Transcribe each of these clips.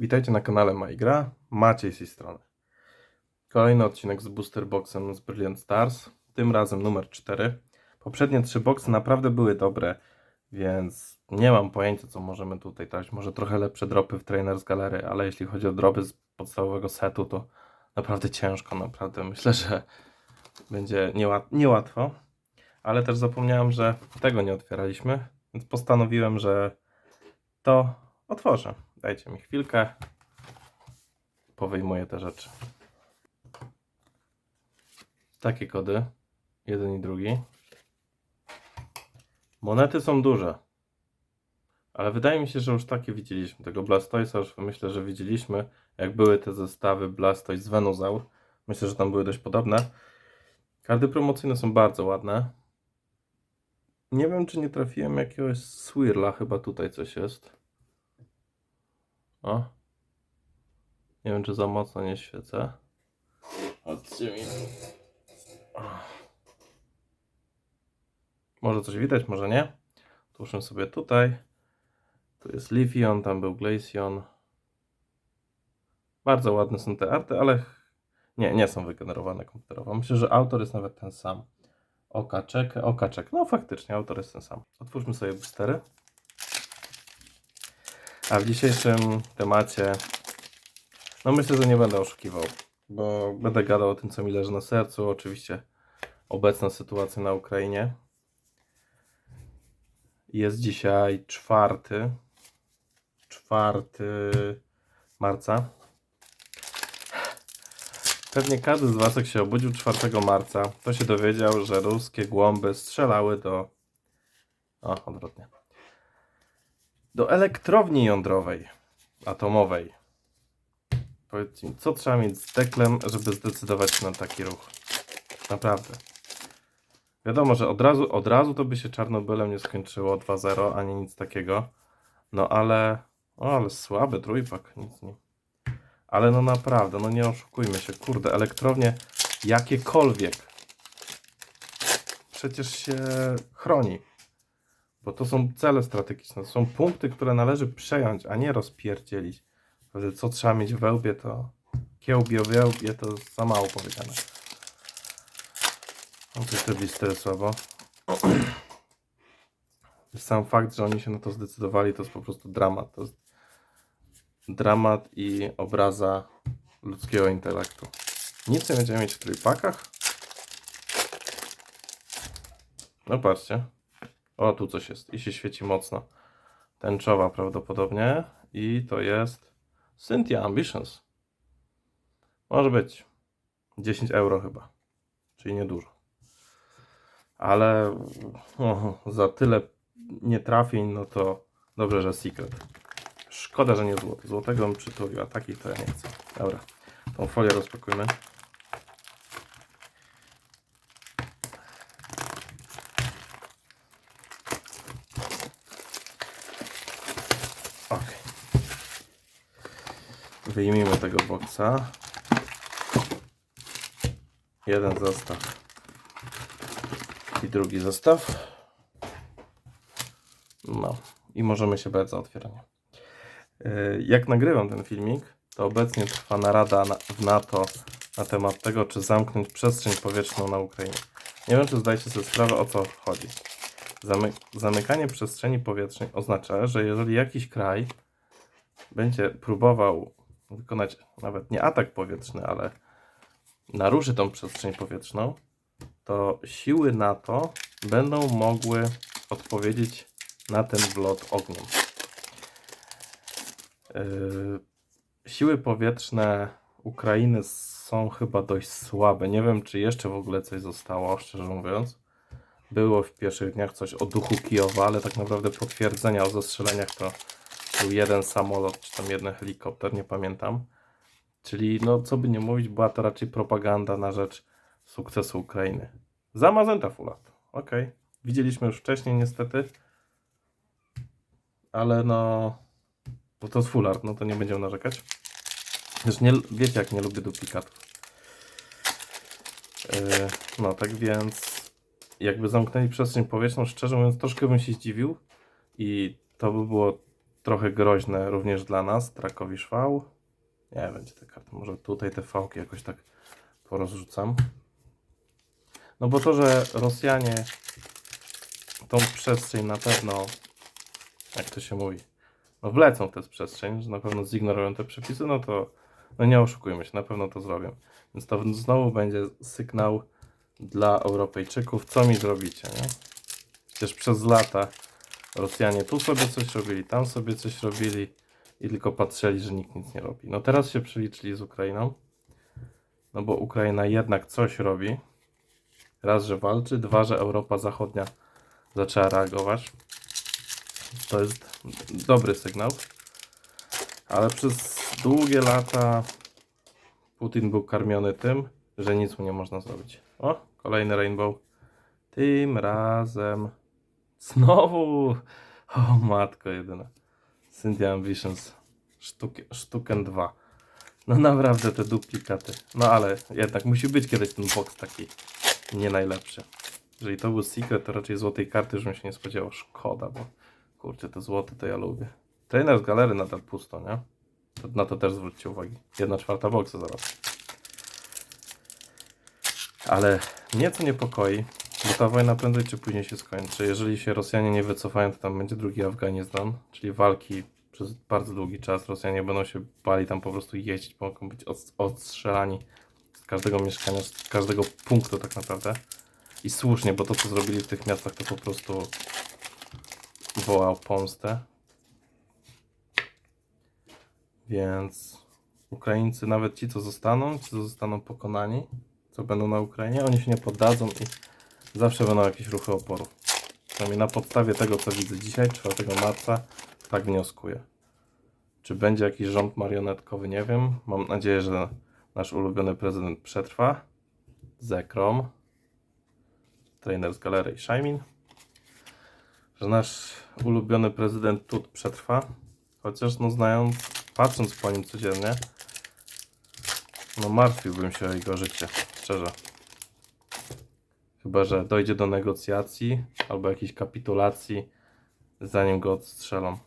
Witajcie na kanale MyGra, Maciej z tej strony. Kolejny odcinek z Booster Boxem z Brilliant Stars, tym razem numer 4. Poprzednie trzy boxy naprawdę były dobre, więc nie mam pojęcia co możemy tutaj dać. Może trochę lepsze dropy w Trainers Gallery, ale jeśli chodzi o dropy z podstawowego setu, to naprawdę ciężko, naprawdę myślę, że będzie niełat- niełatwo. Ale też zapomniałem, że tego nie otwieraliśmy, więc postanowiłem, że to otworzę. Dajcie mi chwilkę. Powyjmuję te rzeczy. Takie kody. Jeden i drugi. Monety są duże. Ale wydaje mi się, że już takie widzieliśmy. Tego Blastoisa już myślę, że widzieliśmy. Jak były te zestawy Blastoise z Venusaur. Myślę, że tam były dość podobne. Karty promocyjne są bardzo ładne. Nie wiem, czy nie trafiłem jakiegoś Swirla. Chyba tutaj coś jest. O. Nie wiem, czy za mocno nie świecę. Chodźcie mi. Może coś widać, może nie. Tuszę sobie tutaj. Tu jest Lifion, tam był Glaceon. Bardzo ładne są te arty, ale nie, nie są wygenerowane komputerowo. Myślę, że autor jest nawet ten sam. Okaczek, Okaczek. No faktycznie, autor jest ten sam. Otwórzmy sobie boostery. A w dzisiejszym temacie, no myślę, że nie będę oszukiwał, bo będę gadał o tym, co mi leży na sercu. Oczywiście obecna sytuacja na Ukrainie. Jest dzisiaj czwarty, czwarty marca. Pewnie każdy z Was, jak się obudził 4 marca, to się dowiedział, że ruskie głąby strzelały do. O, odwrotnie do elektrowni jądrowej, atomowej. Powiedzcie mi, co trzeba mieć z deklem, żeby zdecydować na taki ruch? Naprawdę. Wiadomo, że od razu, od razu to by się Czarnobylem nie skończyło 2-0, ani nic takiego. No ale, o, ale słaby trójpak, nic nie. Ale no naprawdę, no nie oszukujmy się, kurde, elektrownie jakiekolwiek przecież się chroni. Bo to są cele strategiczne, to są punkty, które należy przejąć, a nie rozpierdzielić. Co trzeba mieć w wełbie, to kiełbie wełbie to za mało powiedziane. No to te blistery słabo. Sam fakt, że oni się na to zdecydowali, to jest po prostu dramat. To jest dramat i obraza ludzkiego intelektu. Nic nie będziemy mieć w trójpakach. No patrzcie. O, tu coś jest i się świeci mocno. Tęczowa prawdopodobnie. I to jest Cynthia Ambitions. Może być 10 euro chyba. Czyli niedużo. Ale za tyle nietrafień, no to dobrze, że Secret. Szkoda, że nie złoty. Złotego bym przytulił, a takich to ja nie chcę. Dobra, tą folię rozpakujmy. Wyjmijmy tego boksa. Jeden zestaw. I drugi zestaw. No. I możemy się brać za otwieranie. Yy, Jak nagrywam ten filmik, to obecnie trwa narada na- w NATO na temat tego, czy zamknąć przestrzeń powietrzną na Ukrainie. Nie wiem, czy zdajecie sobie sprawę, o co chodzi. Zamy zamykanie przestrzeni powietrznej oznacza, że jeżeli jakiś kraj będzie próbował wykonać nawet nie atak powietrzny, ale naruszy tą przestrzeń powietrzną, to siły NATO będą mogły odpowiedzieć na ten wlot ogniem. Yy, siły powietrzne Ukrainy są chyba dość słabe. Nie wiem, czy jeszcze w ogóle coś zostało, szczerze mówiąc. Było w pierwszych dniach coś o duchu Kijowa, ale tak naprawdę potwierdzenia o zestrzeleniach to był jeden samolot, czy tam jeden helikopter, nie pamiętam. Czyli, no co by nie mówić, była to raczej propaganda na rzecz sukcesu Ukrainy. Za Mazenta. Okej. Widzieliśmy już wcześniej niestety. Ale no... Bo to jest full art, no to nie będziemy narzekać. Już nie, wiecie jak nie lubię duplikatów. Yy, no tak więc jakby zamknęli przestrzeń powietrzną, szczerze mówiąc troszkę bym się zdziwił i to by było trochę groźne również dla nas. Trakowisz V. Nie będzie te karty. Może tutaj te fałki jakoś tak porozrzucam. No bo to, że Rosjanie tą przestrzeń na pewno, jak to się mówi, no wlecą w tę przestrzeń, że na pewno zignorują te przepisy, no to no nie oszukujmy się, na pewno to zrobią. Więc to znowu będzie sygnał dla Europejczyków, co mi zrobicie, nie? Przecież przez lata Rosjanie tu sobie coś robili, tam sobie coś robili i tylko patrzyli, że nikt nic nie robi. No teraz się przeliczyli z Ukrainą, no bo Ukraina jednak coś robi. Raz, że walczy, dwa, że Europa Zachodnia zaczęła reagować. To jest dobry sygnał. Ale przez długie lata Putin był karmiony tym, że nic mu nie można zrobić. O, kolejny rainbow. Tym razem znowu. O matko jedyna. Cynthia Ambitions sztukę, sztukę 2. No naprawdę te duplikaty. No ale jednak musi być kiedyś ten box taki nie najlepszy. Jeżeli to był secret, to raczej złotej karty już bym się nie spodziewał. Szkoda, bo kurczę, te złote to ja lubię. Trainer z galery nadal pusto, nie? To, na to też zwróćcie uwagę. Jedna czwarta boxa zaraz. Ale mnie co niepokoi, bo ta wojna prędzej czy później się skończy. Jeżeli się Rosjanie nie wycofają, to tam będzie drugi Afganistan, czyli walki przez bardzo długi czas. Rosjanie będą się bali tam po prostu jeździć, mogą być od- odstrzelani z każdego mieszkania, z każdego punktu tak naprawdę. I słusznie, bo to co zrobili w tych miastach to po prostu woła o pomstę. Więc Ukraińcy, nawet ci co zostaną, ci co zostaną pokonani, co będą na Ukrainie, oni się nie poddadzą i zawsze będą jakieś ruchy oporu. Przynajmniej na podstawie tego co widzę dzisiaj, 4 marca, tak wnioskuję. Czy będzie jakiś rząd marionetkowy, nie wiem. Mam nadzieję, że nasz ulubiony prezydent przetrwa. Zekrom. Trainer z galerii Szajmin. Że nasz ulubiony prezydent Tut przetrwa. Chociaż no znając, patrząc po nim codziennie, no martwiłbym się o jego życie, szczerze. Chyba, że dojdzie do negocjacji albo jakiejś kapitulacji, zanim go odstrzelą.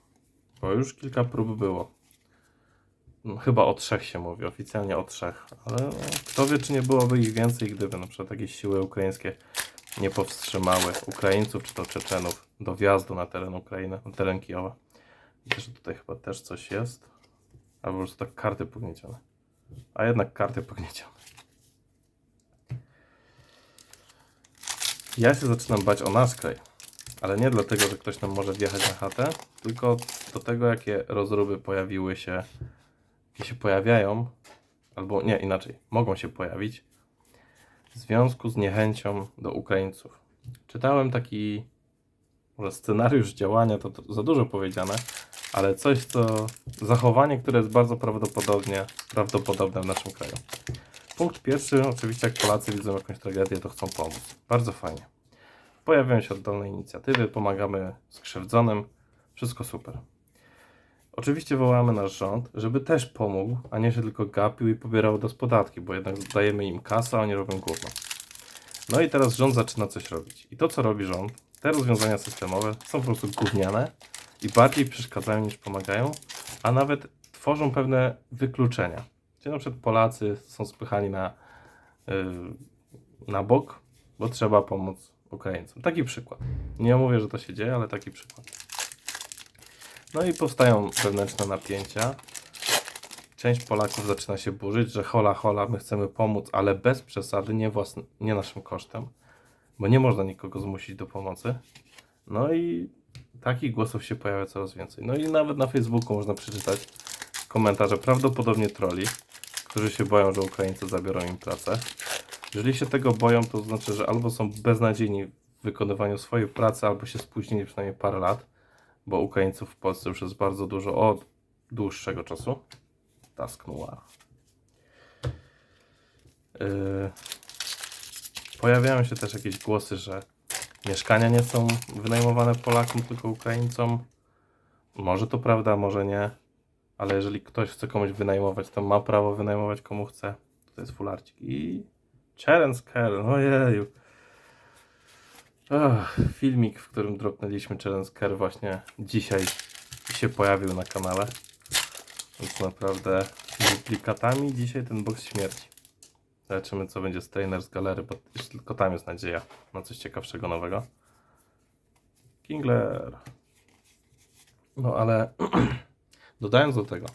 Bo już kilka prób było. No, chyba o trzech się mówi, oficjalnie o trzech, ale kto wie, czy nie byłoby ich więcej, gdyby na przykład jakieś siły ukraińskie nie powstrzymały Ukraińców czy to Czeczenów do wjazdu na teren Ukrainy, na teren Kijowa. Widzę, że tutaj chyba też coś jest. Albo prostu tak karty pogniecione. A jednak karty pogniecione. Ja się zaczynam bać o nasz kraj. Ale nie dlatego, że ktoś nam może wjechać na chatę, tylko do tego, jakie rozruby pojawiły się, jakie się pojawiają, albo nie, inaczej, mogą się pojawić w związku z niechęcią do Ukraińców. Czytałem taki może scenariusz działania, to, to za dużo powiedziane, ale coś, co zachowanie, które jest bardzo prawdopodobnie prawdopodobne w naszym kraju. Punkt pierwszy, oczywiście jak Polacy widzą jakąś tragedię, to chcą pomóc. Bardzo fajnie. Pojawiają się oddolne inicjatywy, pomagamy skrzywdzonym, wszystko super. Oczywiście wołamy nasz rząd, żeby też pomógł, a nie się tylko gapił i pobierał do podatki, bo jednak dajemy im kasę, a oni robią gówno. No i teraz rząd zaczyna coś robić. I to, co robi rząd, te rozwiązania systemowe są po prostu gówniane i bardziej przeszkadzają niż pomagają, a nawet tworzą pewne wykluczenia. Gdzie na przykład Polacy są spychani na, yy, na bok, bo trzeba pomóc Ukraińcom. Taki przykład. Nie mówię, że to się dzieje, ale taki przykład. No i powstają wewnętrzne napięcia. Część Polaków zaczyna się burzyć, że hola, hola, my chcemy pomóc, ale bez przesady, nie, własny, nie naszym kosztem, bo nie można nikogo zmusić do pomocy. No i takich głosów się pojawia coraz więcej. No i nawet na Facebooku można przeczytać komentarze prawdopodobnie troli, którzy się boją, że Ukraińcy zabiorą im pracę. Jeżeli się tego boją, to znaczy, że albo są beznadziejni w wykonywaniu swojej pracy, albo się spóźnili przynajmniej parę lat, bo Ukraińców w Polsce już jest bardzo dużo od dłuższego czasu. Task Noir. Yy, pojawiają się też jakieś głosy, że mieszkania nie są wynajmowane Polakom, tylko Ukraińcom. Może to prawda, może nie. Ale jeżeli ktoś chce komuś wynajmować, to ma prawo wynajmować komu chce. To jest fularcik. I Challenge Care, ojeju. Ach, filmik, w którym dropnęliśmy Challenge Care właśnie dzisiaj się się pojawił na kanale. Więc naprawdę z duplikatami dzisiaj ten box śmierci. Zobaczymy co będzie z trainer z galery, bo już tylko tam jest nadzieja na coś ciekawszego nowego. Kingler. No ale dodając do tego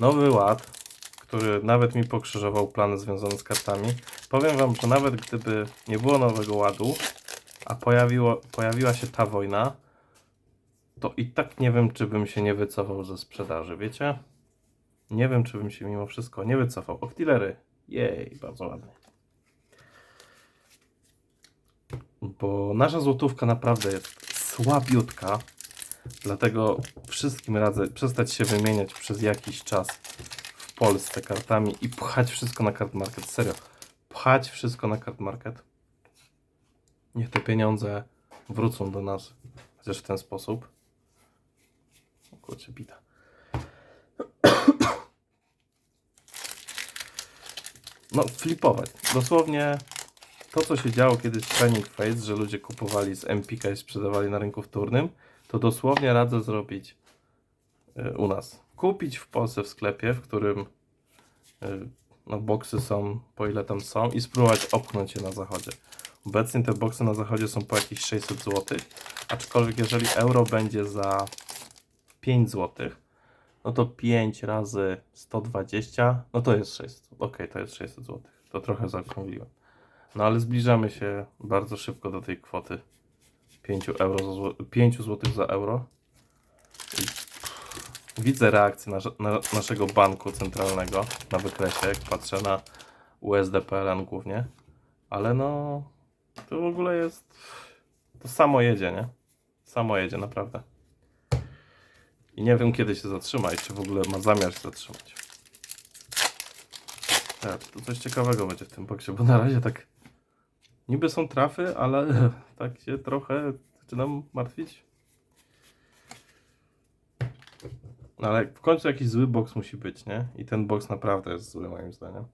nowy ład, który nawet mi pokrzyżował plany związane z kartami. Powiem wam, że nawet gdyby nie było nowego ładu, a pojawiło, pojawiła się ta wojna, to i tak nie wiem, czy bym się nie wycofał ze sprzedaży, wiecie? Nie wiem, czy bym się mimo wszystko nie wycofał. Octilery. Jej, bardzo ładnie. Bo nasza złotówka naprawdę jest słabiutka. Dlatego wszystkim radzę przestać się wymieniać przez jakiś czas w Polsce kartami i pchać wszystko na card market. Serio. Pchać wszystko na card market. Niech te pieniądze wrócą do nas. Chociaż w ten sposób. O kurczę, bita. No, flipować. Dosłownie to, co się działo kiedyś w Training Phase, że ludzie kupowali z Empika i sprzedawali na rynku wtórnym, to dosłownie radzę zrobić y, u nas. Kupić w Polsce w sklepie, w którym y, no, boksy są po ile tam są i spróbować opchnąć je na zachodzie. Obecnie te boksy na zachodzie są po jakieś 600 zł, aczkolwiek jeżeli euro będzie za 5 zł, no to 5 razy 120, no to jest 600. Ok, to jest 600 zł. To trochę zaokrągliłem. No ale zbliżamy się bardzo szybko do tej kwoty 5 euro za zł, 5 zł za euro. Widzę reakcję na, naszego banku centralnego na wykresie, jak patrzę na USD PLN głównie. Ale no, to w ogóle jest. To samo jedzie, nie? Samo jedzie, naprawdę. I nie wiem kiedy się zatrzyma i czy w ogóle ma zamiar się zatrzymać. Tak, to coś ciekawego będzie w tym boksie, bo na razie tak niby są trafy, ale tak się trochę zaczynam martwić. No ale w końcu jakiś zły box musi być, nie? I ten box naprawdę jest zły moim zdaniem.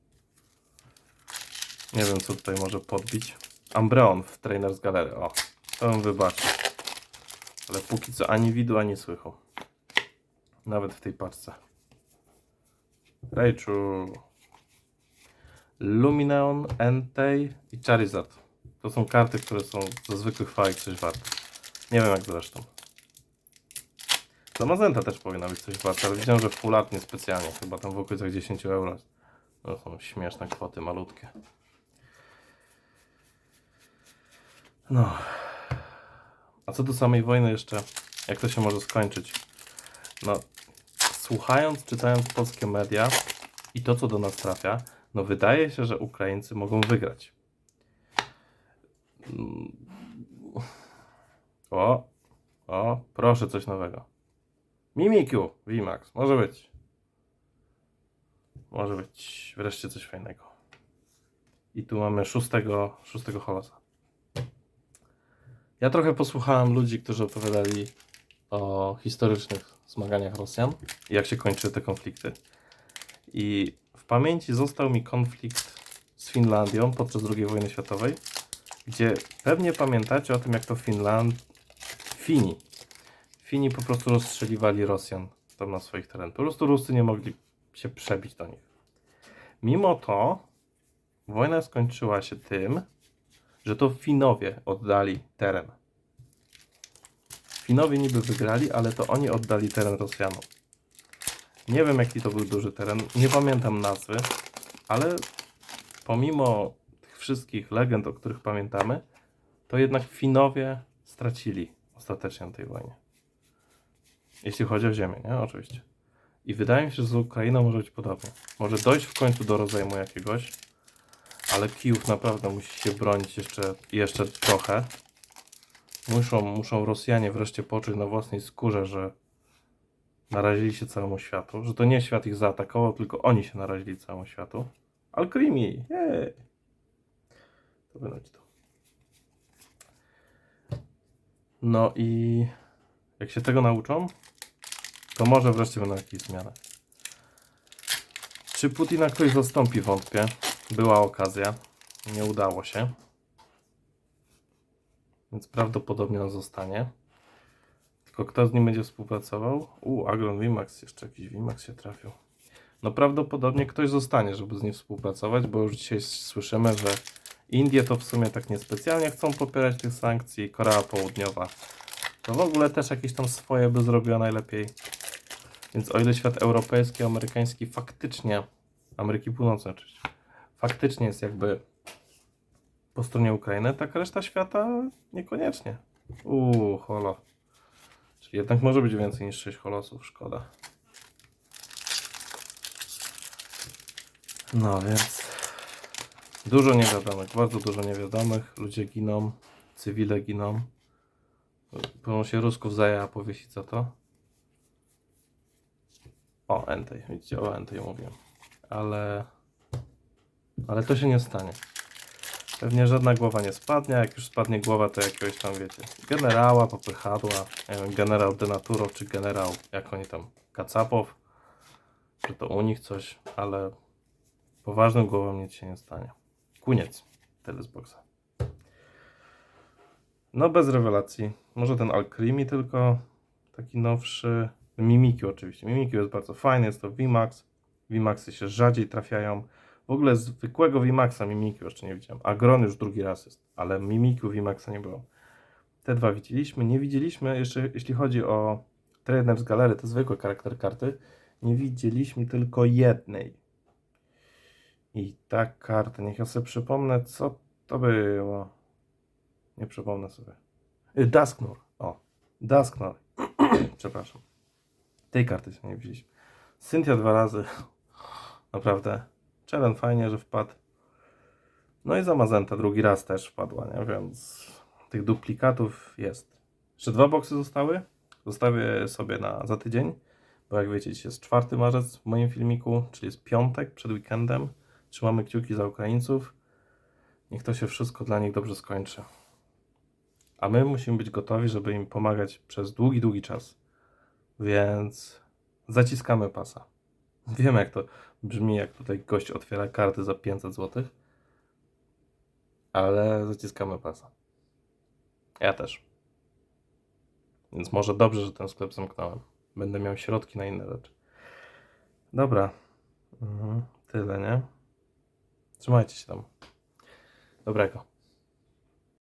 Nie wiem co tutaj może podbić. Ambreon w Trainers Gallery. O, to bym wybaczył. Ale póki co ani widu, ani słychu. Nawet w tej paczce. Raichu. Lumineon, Entei i Charizard. To są karty, które są ze zwykłych fajek coś warte. Nie wiem jak zresztą. Za Mazenta też powinna być coś warte, ale widziałem, że w full art niespecjalnie. Chyba tam w okolicach 10 euro. To są śmieszne kwoty, malutkie. No. A co do samej wojny jeszcze, jak to się może skończyć? No, słuchając, czytając polskie media i to, co do nas trafia, no wydaje się, że Ukraińcy mogą wygrać. O, o, proszę coś nowego. Mimikiu, VMAX, może być. Może być wreszcie coś fajnego. I tu mamy szóstego, szóstego holosa. Ja trochę posłuchałem ludzi, którzy opowiadali o historycznych zmaganiach Rosjan i jak się kończyły te konflikty. I w pamięci został mi konflikt z Finlandią podczas II wojny światowej, gdzie pewnie pamiętacie o tym, jak to Finland... Fini. Fini po prostu rozstrzeliwali Rosjan tam na swoich terenach. Po prostu Ruscy nie mogli się przebić do nich. Mimo to wojna skończyła się tym, że to Finowie oddali teren. Finowie niby wygrali, ale to oni oddali teren Rosjanom. Nie wiem jaki to był duży teren, nie pamiętam nazwy, ale pomimo wszystkich legend, o których pamiętamy, to jednak Finowie stracili ostatecznie na tej wojnie. Jeśli chodzi o ziemię, nie? Oczywiście. I wydaje mi się, że z Ukrainą może być podobnie. Może dojść w końcu do rozejmu jakiegoś, ale Kijów naprawdę musi się bronić jeszcze, jeszcze trochę. Muszą, muszą Rosjanie wreszcie poczuć na własnej skórze, że narazili się całemu światu, że to nie świat ich zaatakował, tylko oni się narazili całemu światu. Alkrimi, jej! To wydać to. No i jak się tego nauczą, to może wreszcie będą jakieś zmiany. Czy Putina ktoś zastąpi? Wątpię. Była okazja. Nie udało się. Więc prawdopodobnie on zostanie. Tylko kto z nim będzie współpracował? U, Agron VMAX, jeszcze jakiś VMAX się trafił. No prawdopodobnie ktoś zostanie, żeby z nim współpracować, bo już dzisiaj słyszymy, że Indie to w sumie tak niespecjalnie chcą popierać tych sankcji, Korea Południowa to w ogóle też jakieś tam swoje by zrobiła najlepiej. Więc o ile świat europejski, amerykański faktycznie, Ameryki Północnej oczywiście, faktycznie jest jakby po stronie Ukrainy, tak reszta świata niekoniecznie. Uuu, holo. Czyli jednak może być więcej niż 6 holosów, szkoda. No więc dużo niewiadomych, bardzo dużo niewiadomych. Ludzie giną, cywile giną. Próbują się Rusków zajęła powiesić za to. O, Entei. Widzicie, o Entei mówiłem. Ale... Ale to się nie stanie. Pewnie żadna głowa nie spadnie, jak już spadnie głowa, to jakiegoś tam, wiecie, generała, popychadła, nie wiem, generał Denaturow, czy generał, jak oni tam, Kacapow, że to u nich coś, ale poważnym głowom nic się nie stanie. Koniec. Tyle z boksa. No bez rewelacji. Może ten Alcrimi tylko taki nowszy. Mimiki oczywiście. Mimiki jest bardzo fajny, jest to VMAX. VMAXy się rzadziej trafiają. W ogóle zwykłego VMAXa Mimiki jeszcze nie widziałem. Agron już drugi raz jest, ale Mimiku VMAXa nie było. Te dwa widzieliśmy. Nie widzieliśmy jeszcze, jeśli chodzi o Trainers Gallery, to zwykły charakter karty. Nie widzieliśmy tylko jednej. I ta karta, niech ja sobie przypomnę, co to było. Nie przypomnę sobie. Y, Dusknor. O, Dusknor. Przepraszam. Tej karty się nie widzieliśmy. Cynthia dwa razy. Naprawdę. Czeren fajnie, że wpadł. No i Zamazenta drugi raz też wpadła, nie? Więc tych duplikatów jest. Jeszcze dwa boksy zostały. Zostawię sobie na za tydzień. Bo jak wiecie, dzisiaj jest 4 marzec w moim filmiku, czyli jest piątek przed weekendem. Trzymamy kciuki za Ukraińców. Niech to się wszystko dla nich dobrze skończy. A my musimy być gotowi, żeby im pomagać przez długi, długi czas. Więc zaciskamy pasa. Wiem, jak to brzmi, jak tutaj gość otwiera karty za 500 zł. Ale zaciskamy pasa. Ja też. Więc może dobrze, że ten sklep zamknąłem. Będę miał środki na inne rzeczy. Dobra. Mhm. Tyle, nie? Trzymajcie się tam. Dobrego.